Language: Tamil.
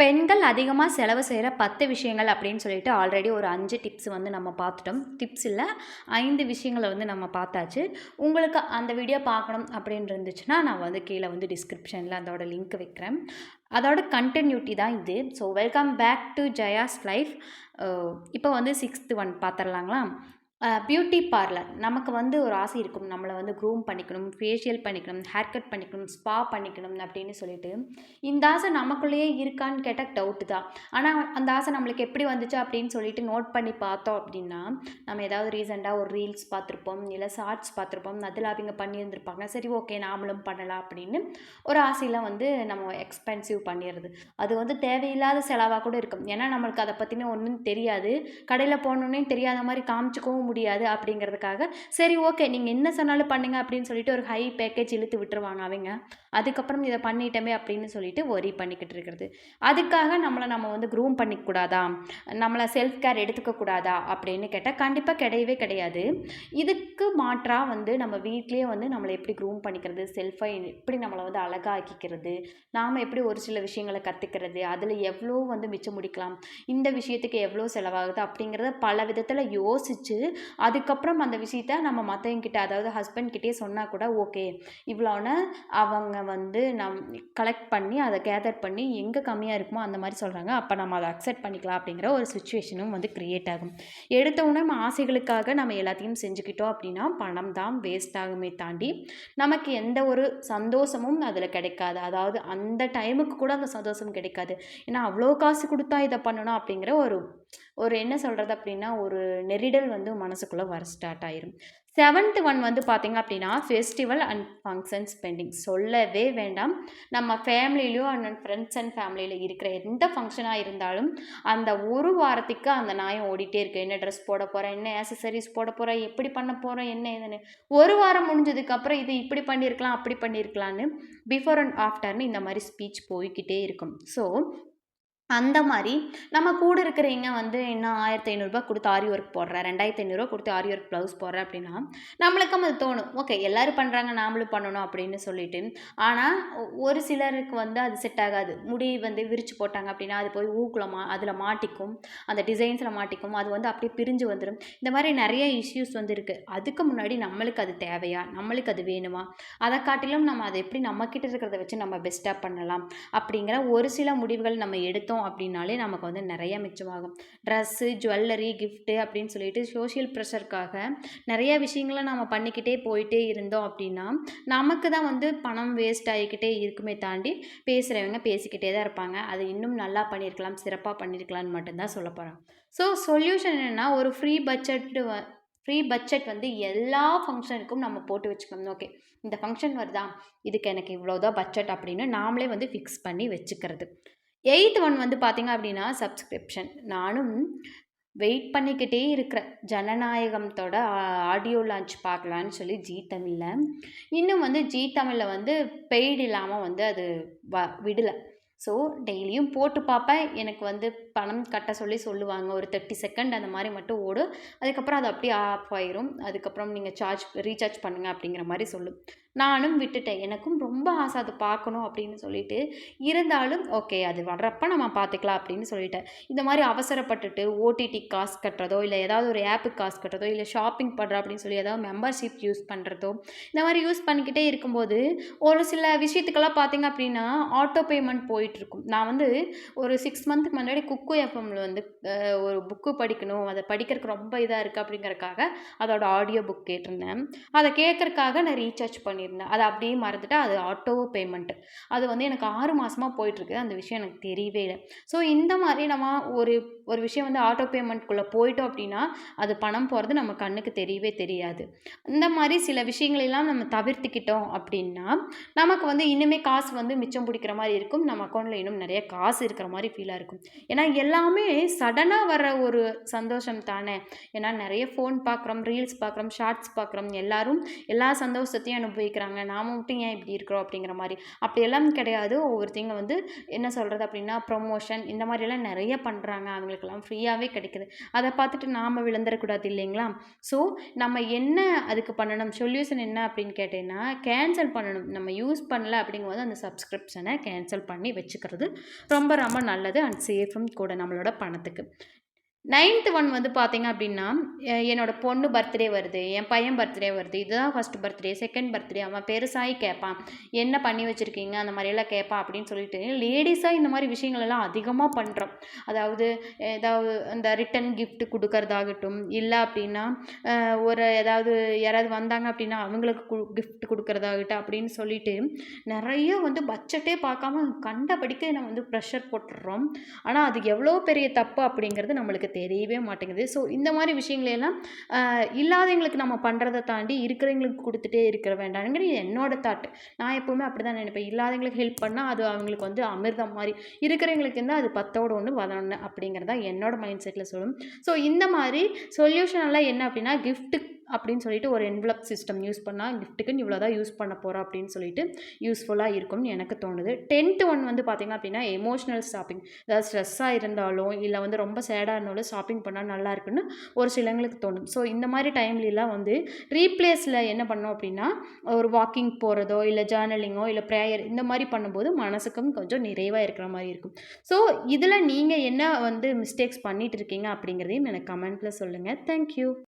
பெண்கள் அதிகமாக செலவு செய்கிற பத்து விஷயங்கள் அப்படின்னு சொல்லிட்டு ஆல்ரெடி ஒரு அஞ்சு டிப்ஸ் வந்து நம்ம பார்த்துட்டோம். டிப்ஸ் இல்லை ஐந்து விஷயங்களை வந்து நம்ம பார்த்தாச்சு. உங்களுக்கு அந்த வீடியோ பார்க்கணும் அப்படின்னு இருந்துச்சுன்னா நான் வந்து கீழே வந்து டிஸ்கிரிப்ஷனில் அதோட லிங்க் வைக்கிறேன். அதோட கண்டினியூட்டி தான் இது. So welcome back to Jaya's life இப்போ வந்து சிக்ஸ்த்து ஒன் பார்த்துடலாங்களா? பியூட்டி பார்லர் நமக்கு வந்து ஒரு ஆசை இருக்கும். நம்மளை வந்து க்ரூம் பண்ணிக்கணும் ஃபேஷியல் பண்ணிக்கணும் ஹேர் கட் பண்ணிக்கணும் ஸ்பா பண்ணிக்கணும் அப்படின்னு சொல்லிட்டு. இந்த ஆசை நமக்குள்ளேயே இருக்கான்னு கேட்டால் டவுட்டு தான். ஆனால் அந்த ஆசை நம்மளுக்கு எப்படி வந்துச்சு அப்படின்னு சொல்லிட்டு நோட் பண்ணி பார்த்தோம் அப்படின்னா நம்ம ஏதாவது ரீசெண்டாக ஒரு ரீல்ஸ் பார்த்துருப்போம் இல்லை ஷார்ட்ஸ் பார்த்துருப்போம் அதில் அவங்க பண்ணியிருந்திருப்பாங்க. சரி ஓகே நாமளும் பண்ணலாம் அப்படின்னு ஒரு ஆசையில் வந்து நம்ம எக்ஸ்பென்சிவ் பண்ணிடுறது. அது வந்து தேவையில்லாத செலவாக கூட இருக்கும். ஏன்னா நம்மளுக்கு அதை பற்றின ஒன்றும் தெரியாது. கடையில் போனோன்னே தெரியாத மாதிரி காமிச்சிக்கவும் முடியாது அப்படிங்கிறதுக்காக சரி ஓகே நீங்கள் என்ன சொன்னாலும் பண்ணுங்க அப்படின்னு சொல்லிட்டு ஒரு ஹை பேக்கேஜ் இழுத்து விட்டுருவாங்க அவங்க. அதுக்கப்புறம் இதை பண்ணிட்டோமே அப்படின்னு சொல்லிட்டு ஒரி பண்ணிக்கிட்டு இருக்கிறது. அதுக்காக நம்மளை நம்ம வந்து க்ரூம் பண்ணிக்கூடாதா நம்மளை செல்ஃப் கேர் எடுத்துக்கக்கூடாதா? அப்படின்னு கேட்டால் கண்டிப்பாக கிடையவே கிடையாது. இதுக்கு மாற்றாக வந்து நம்ம வீட்லேயே வந்து நம்மளை எப்படி க்ரூம் பண்ணிக்கிறது? செல்ஃபை எப்படி நம்மளை வந்து அழகாக்கிக்கிறது? நாம் எப்படி ஒரு சில விஷயங்களை கற்றுக்கிறது அதில் எவ்வளோ வந்து மிச்சம் முடிக்கலாம்? இந்த விஷயத்துக்கு எவ்வளோ செலவாகுது? அப்படிங்கிறத பல விதத்தில் யோசித்து அதுக்கப்புறம் அந்த விஷயத்த நம்ம மற்றவங்கிட்ட அதாவது ஹஸ்பண்ட்கிட்டே சொன்னால் கூட ஓகே இவ்வளோன்னு அவங்க வந்து நம் கலெக்ட் பண்ணி அதை கேதர் பண்ணி எங்கே கம்மியாக இருக்குமோ அந்த மாதிரி சொல்கிறாங்க அப்போ நம்ம அதை அக்செப்ட் பண்ணிக்கலாம் அப்படிங்கிற ஒரு சுச்சுவேஷனும் வந்து க்ரியேட் ஆகும். எடுத்த உடனே நம்ம ஆசைகளுக்காக நம்ம எல்லாத்தையும் செஞ்சுக்கிட்டோம் அப்படின்னா பணம் தான் வேஸ்ட் ஆகுமே தாண்டி நமக்கு எந்த ஒரு சந்தோஷமும் அதில் கிடைக்காது. அதாவது அந்த டைமுக்கு கூட அந்த சந்தோஷம் கிடைக்காது. ஏன்னா அவ்வளோ காசு கொடுத்தா இதை பண்ணணும் அப்படிங்கிற ஒரு ஒரு என்ன சொல்கிறது அப்படின்னா ஒரு நெரிடல் வந்து மனசுக்குள்ளே வர ஸ்டார்ட் ஆயிரும். செவன்த் ஒன் வந்து பார்த்திங்க அப்படின்னா ஃபெஸ்டிவல் அண்ட் ஃபங்க்ஷன் ஸ்பெண்டிங் சொல்லவே வேண்டாம். நம்ம ஃபேமிலிலையோ அண்ட் ஃப்ரெண்ட்ஸ் அண்ட் ஃபேமிலியில் இருக்கிற எந்த ஃபங்க்ஷனாக இருந்தாலும் அந்த ஒரு வாரத்துக்கு அந்த நாயம் ஓடிட்டே இருக்குது என்ன ட்ரெஸ் போட போகிறேன் என்ன ஆக்சசரிஸ் போட போகிறேன் எப்படி பண்ண போகிறேன் என்ன ஏதுன்னு. ஒரு வாரம் முடிஞ்சதுக்கப்புறம் இது இப்படி பண்ணியிருக்கலாம் அப்படி பண்ணியிருக்கலான்னு பிஃபோர் அண்ட் ஆஃப்டர்னு இந்த மாதிரி ஸ்பீச் போய்கிட்டே இருக்கும். ஸோ அந்த மாதிரி நம்ம கூட இருக்கிறவங்க வந்து என்ன ஆயிரத்தி ஐநூறுரூபா கொடுத்து ஆரி ஒர்க் போடுறேன் ரெண்டாயிரத்தி ஐநூறுரூவா கொடுத்து ஆரி ஒர்க் ப்ளவுஸ் போடுறேன் அப்படின்னா நம்மளுக்கும் அது தோணும். ஓகே எல்லோரும் பண்ணுறாங்க நாமளும் பண்ணணும் அப்படின்னு சொல்லிட்டு. ஆனால் ஒரு சிலருக்கு வந்து அது செட் ஆகாது. முடி வந்து விரித்து போட்டாங்க அப்படின்னா அது போய் ஊக்கில் மா அதில் மாட்டிக்கும். அந்த டிசைன்ஸில் மாட்டிக்கும். அது வந்து அப்படியே பிரிஞ்சு வந்துடும் இந்த மாதிரி நிறைய இஷ்யூஸ் வந்து இருக்குது அதுக்கு முன்னாடி நம்மளுக்கு அது தேவையா? நம்மளுக்கு அது வேணுமா? அதை காட்டிலும் நம்ம அதை எப்படி நம்மக்கிட்ட இருக்கிறத வச்சு நம்ம பெஸ்ட்டாக பண்ணலாம் அப்படிங்கிற ஒரு சில முடிவுகள் நம்ம எடுத்தோம் எடுத்தோம் அப்படின்னாலே நமக்கு வந்து நிறைய மிச்சமாகும். ட்ரெஸ்ஸு ஜுவல்லரி கிஃப்ட்டு அப்படின்னு சொல்லிட்டு சோஷியல் ப்ரெஷருக்காக நிறைய விஷயங்களை நம்ம பண்ணிக்கிட்டே போயிட்டே இருந்தோம் அப்படின்னா நமக்கு தான் வந்து பணம் வேஸ்ட் ஆகிக்கிட்டே இருக்குமே தாண்டி பேசுகிறவங்க பேசிக்கிட்டே தான் இருப்பாங்க. அது இன்னும் நல்லா பண்ணியிருக்கலாம் சிறப்பாக பண்ணியிருக்கலாம்னு மட்டும்தான் சொல்ல போகிறாங்க ஸோ சொல்யூஷன் என்னென்னா ஒரு ஃப்ரீ பட்ஜெட்டு ஃப்ரீ பட்ஜெட் வந்து எல்லா ஃபங்க்ஷனுக்கும் நம்ம போட்டு வச்சுக்கணும். ஓகே இந்த ஃபங்க்ஷன் வருதா? இதுக்கு எனக்கு இவ்வளோதான் பட்ஜெட் அப்படின்னு நாமளே வந்து ஃபிக்ஸ் பண்ணி வச்சுக்கிறது. எயித் ஒன் வந்து பார்த்திங்க அப்படின்னா சப்ஸ்கிரிப்ஷன் நானும் வெயிட் பண்ணிக்கிட்டே இருக்கிறேன். ஜனநாயகத்தோட ஆடியோ லான்ச் பார்க்கலான்னு சொல்லி ஜி தமிழில். இன்னும் வந்து ஜி தமிழில் வந்து பெய்டு இல்லாமல் வந்து அது வ விடலை. ஸோ டெய்லியும் போட்டு பார்ப்பேன். எனக்கு வந்து பணம் கட்ட சொல்லி சொல்லுவாங்க. ஒரு தேர்ட்டி செகண்ட் அந்த மாதிரி மட்டும் ஓடும் அதுக்கப்புறம் அது அப்படியே ஆஃப் ஆயிரும். அதுக்கப்புறம் நீங்கள் சார்ஜ் ரீசார்ஜ் பண்ணுங்கள் அப்படிங்கிற மாதிரி சொல்லும் நானும் விட்டுட்டேன். எனக்கும் ரொம்ப ஆசை அதை பார்க்கணும் அப்படின்னு சொல்லிட்டு இருந்தாலும் ஓகே அது வர்றப்ப நம்ம பார்த்துக்கலாம் அப்படின்னு சொல்லிட்டேன். இந்த மாதிரி அவசரப்பட்டுட்டு ஓடிடி காசு கட்டுறதோ இல்லை ஏதாவது ஒரு ஆப்புக்கு காசு கட்டுறதோ இல்லை ஷாப்பிங் பண்ணுறோம் அப்படின்னு சொல்லி ஏதாவது மெம்பர்ஷிப் யூஸ் பண்ணுறதோ இந்த மாதிரி யூஸ் பண்ணிக்கிட்டே இருக்கும்போது ஒரு சில விஷயத்துக்கெல்லாம் பார்த்தீங்க அப்படின்னா ஆட்டோ பேமெண்ட் போயிட்டுருக்கும் நான் வந்து ஒரு சிக்ஸ் மந்த்துக்கு முன்னாடி குக் குக்கு எஃப்எம்மில் வந்து ஒரு புக்கு படிக்கணும். அதை படிக்கிறதுக்கு ரொம்ப இதாக இருக்குது அப்படிங்கிறக்காக அதோட ஆடியோ புக் கேட்டிருந்தேன். அதை கேட்குறக்காக நான் ரீசார்ஜ் பண்ணியிருந்தேன். அதை அப்படியே மறந்துட்டு அது ஆட்டோ பேமெண்ட்டு அது வந்து எனக்கு ஆறு மாதமாக போயிட்டுருக்கு அந்த விஷயம் எனக்கு தெரியவே இல்லை. ஸோ இந்த மாதிரி நம்ம ஒரு ஒரு விஷயம் வந்து ஆட்டோ பேமெண்ட்குள்ளே போயிட்டோம் அப்படின்னா அது பணம் போகிறது நம்ம கண்ணுக்கு தெரியவே தெரியாது. இந்த மாதிரி சில விஷயங்களெல்லாம் நம்ம தவிர்த்துக்கிட்டோம் அப்படின்னா நமக்கு வந்து இன்னுமே காசு வந்து மிச்சம் பிடிக்கிற மாதிரி இருக்கும். நம்ம அக்கௌண்ட்டில் இன்னும் நிறைய காசு இருக்கிற மாதிரி ஃபீலாக இருக்கும். ஏன்னா எல்லாமே சடனாக வர ஒரு சந்தோஷம் தானே. ஏன்னா நிறைய ஃபோன் பார்க்குறோம் ரீல்ஸ் பார்க்குறோம் ஷார்ட்ஸ் பார்க்குறோம் எல்லாரும் எல்லா சந்தோஷத்தையும் அனுபவிக்கிறாங்க. நாம மட்டும் ஏன் இப்படி இருக்கிறோம் அப்படிங்கிற மாதிரி. அப்படியெல்லாம் கிடையாது. ஒவ்வொருத்தங்க வந்து என்ன சொல்கிறது அப்படின்னா ப்ரொமோஷன் இந்த மாதிரிலாம் நிறைய பண்ணுறாங்க அவங்களுக்கெல்லாம் ஃப்ரீயாகவே கிடைக்குது. அதை பார்த்துட்டு நாம் விழுந்துடக்கூடாது இல்லைங்களா? ஸோ நம்ம என்ன அதுக்கு பண்ணணும்? சொல்யூஷன் என்ன அப்படின்னு கேட்டீங்கன்னா கேன்சல் பண்ணணும். நம்ம யூஸ் பண்ணல அப்படிங்கும்போது அந்த சப்ஸ்கிரிப்ஷனை கேன்சல் பண்ணி வச்சுக்கிறது ரொம்ப ரொம்ப நல்லது அண்ட் சேஃபும் கூட கூட நம்மளோட பணத்துக்கு. நைன்த்து ஒன் வந்து பார்த்தீங்க அப்படின்னா என்னோடய பொண்ணு பர்த்டே வருது என் பையன் பர்த்டே வருது. இதுதான் ஃபஸ்ட் பர்த்டே செகண்ட் பர்த்டே அவன் பெருசாகி கேட்பான் என்ன பண்ணி வச்சுருக்கீங்க? அந்த மாதிரியெல்லாம் கேட்பான் அப்படின்னு சொல்லிட்டு லேடிஸாக இந்த மாதிரி விஷயங்கள் எல்லாம் அதிகமாக பண்ணுறோம் அதாவது ஏதாவது அந்த ரிட்டன் கிஃப்ட் கொடுக்கறதாகட்டும் இல்லை அப்படின்னா ஒரு ஏதாவது யாராவது வந்தாங்க அப்படின்னா அவங்களுக்கு கு கிஃப்ட் கொடுக்கறதாகட்டும் அப்படின்னு சொல்லிட்டு நிறைய வந்து பட்ஜெட்டே பார்க்காம கண்டபடிக்க நம்ம வந்து ப்ரெஷர் போட்டுடுறோம் ஆனால் அது எவ்வளோ பெரிய தப்பு அப்படிங்கிறது நம்மளுக்கு தெரியவே மாட்டேங்குது. ஸோ இந்த மாதிரி விஷயங்களையெல்லாம் இல்லாதவங்களுக்கு நம்ம பண்ணுறதை தாண்டி இருக்கிறவங்களுக்கு கொடுத்துட்டே இருக்கிற வேண்டாம்ங்கிற என்னோட தாட் நான் எப்போவுமே அப்படி தான் நினைப்பேன். இல்லாதவங்களுக்கு ஹெல்ப் பண்ணால் அது அவங்களுக்கு வந்து அமிர்தம் மாதிரி. இருக்கிறவங்களுக்கு இருந்தால் அது பத்தோட ஒன்று வதொன்று அப்படிங்கிறதா என்னோட மைண்ட் செட்டில் சொல்லும். ஸோ இந்த மாதிரி சொல்யூஷன் எல்லாம் என்ன அப்படின்னா கிஃப்ட்டு அப்படின்னு சொல்லிட்டு ஒரு என்வலப் சிஸ்டம் யூஸ் பண்ணால் கிஃப்ட்டுக்குன்னு இவ்வளோ தான் யூஸ் பண்ண போகிறோம் அப்படின்னு சொல்லிட்டு யூஸ்ஃபுல்லாக இருக்கும்னு எனக்கு தோணுது. டென்த்து ஒன் வந்து பார்த்திங்க அப்படின்னா எமோஷ்னல் ஷாப்பிங் அதாவது ஸ்ட்ரெஸ்ஸாக இருந்தாலும் இல்லை வந்து ரொம்ப சேடாக இருந்தாலும் ஷாப்பிங் பண்ணால் நல்லா இருக்குன்னு ஒரு சிலங்களுக்கு தோணும். ஸோ இந்த மாதிரி டைம்லலாம் வந்து ரீப்ளேஸில் என்ன பண்ணோம் அப்படின்னா ஒரு வாக்கிங் போகிறதோ இல்லை ஜேர்னலிங்கோ இல்லை ப்ரேயர் இந்த மாதிரி பண்ணும்போது மனசுக்கும் கொஞ்சம் நிறைவாக இருக்கிற மாதிரி இருக்கும். ஸோ இதில் நீங்கள் என்ன வந்து மிஸ்டேக்ஸ் பண்ணிகிட்டு இருக்கீங்க அப்படிங்கிறதையும் எனக்கு கமெண்ட்டில் சொல்லுங்கள் தேங்க்யூ